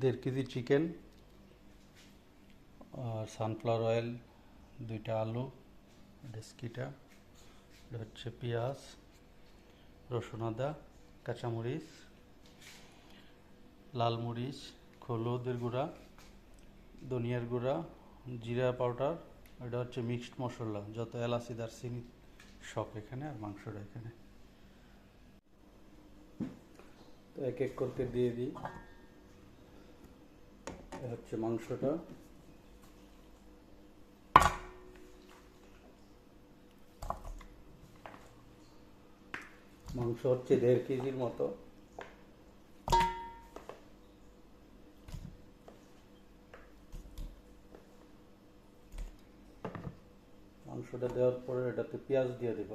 দেড় KG chicken, আর sunflower oil দুইটা আলু, ডেস্কিটা, এটা হচ্ছে পেঁয়াজ, রসুন আদা, কাঁচামরিচ, লাল মরিচ, হলুদের গুঁড়া, ধনিয়ার গুঁড়া, জিরা পাউডার, এটা হচ্ছে মিক্সড মশলা, যত এলাচি, দারচিনি সব এখানে আর মাংসটা এখানে। তো এক এক করতে দিয়ে দিই। হচ্ছে মাংসটা। মাংস হচ্ছে দেড় কেজির মতো। মাংসটা দেওয়ার পরে এটাতে পেঁয়াজ দিয়ে দেব।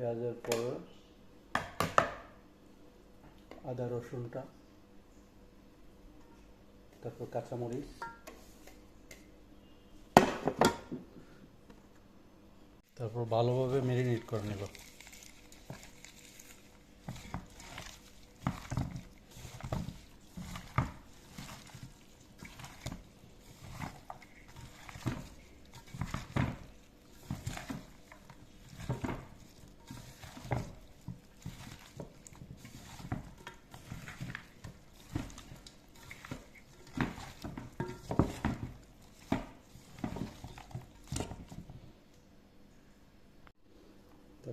পেঁয়াজের পরে আদা রসুনটা তারপর কাঁচামরিচ। তারপর ভালোভাবে মেরিনেট করে নেব।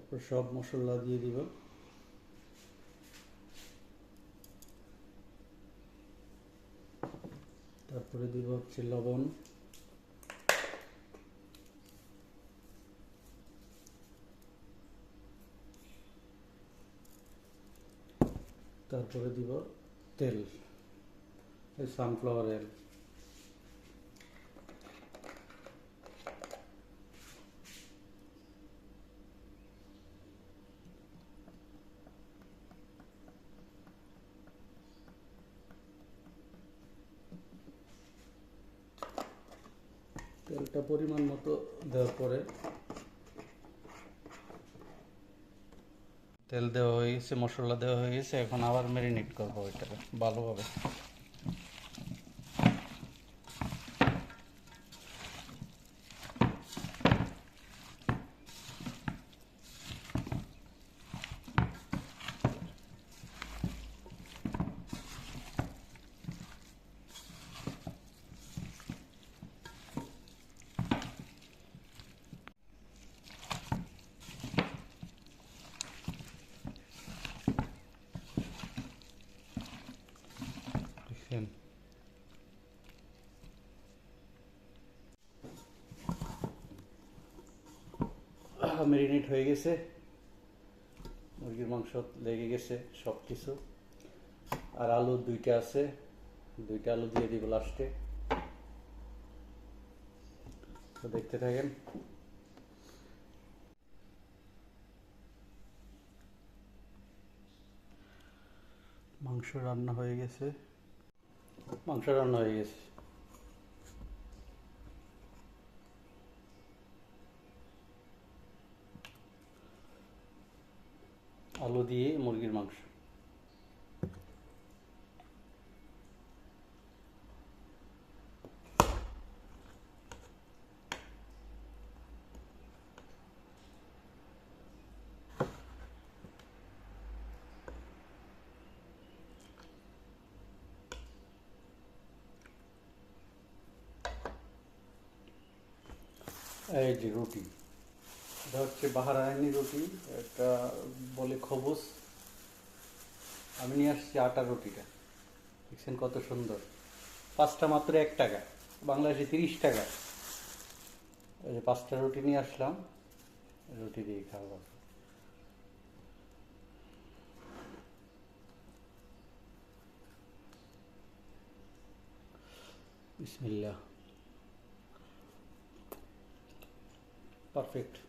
তারপর সব মশলা দিয়ে দিব। তারপরে দিব হচ্ছে লবণ। তারপরে দিব তেল সানফ্লাওয়ার অয়েল তেলটা পরিমাণ মতো দেওয়ার পরে তেল দেওয়া হয়ে গেছে, মশলা দেওয়া হয়ে গেছে, এখন আবার ম্যারিনেট করব এটাকে ভালোভাবে। মেরিনেট হয়ে গেছে। মুরগির মাংস লেগে গেছে সব কিছু আর আলু দুইটা আছে। দুইটা আলু দিয়ে দিব লাস্টে তো দেখতে থাকেন। মাংস রান্না হয়ে গেছে। মাংস রান্না হয়ে গেছে। আলু দিয়ে মুরগির মাংস। এই যে রুটি। এটা হচ্ছে বাহারানি রুটি, এটা বলে খবুস। আমি নিয়ে আসছি আটা রুটিটা। দেখছেন কত সুন্দর। পাঁচটা মাত্র এক টাকা। বাংলাদেশে তিরিশ টাকা। এই যে পাঁচটা রুটি নিয়ে আসলাম। রুটি দিয়ে খাওয়া বিসমিল্লাহ। পারফেক্ট।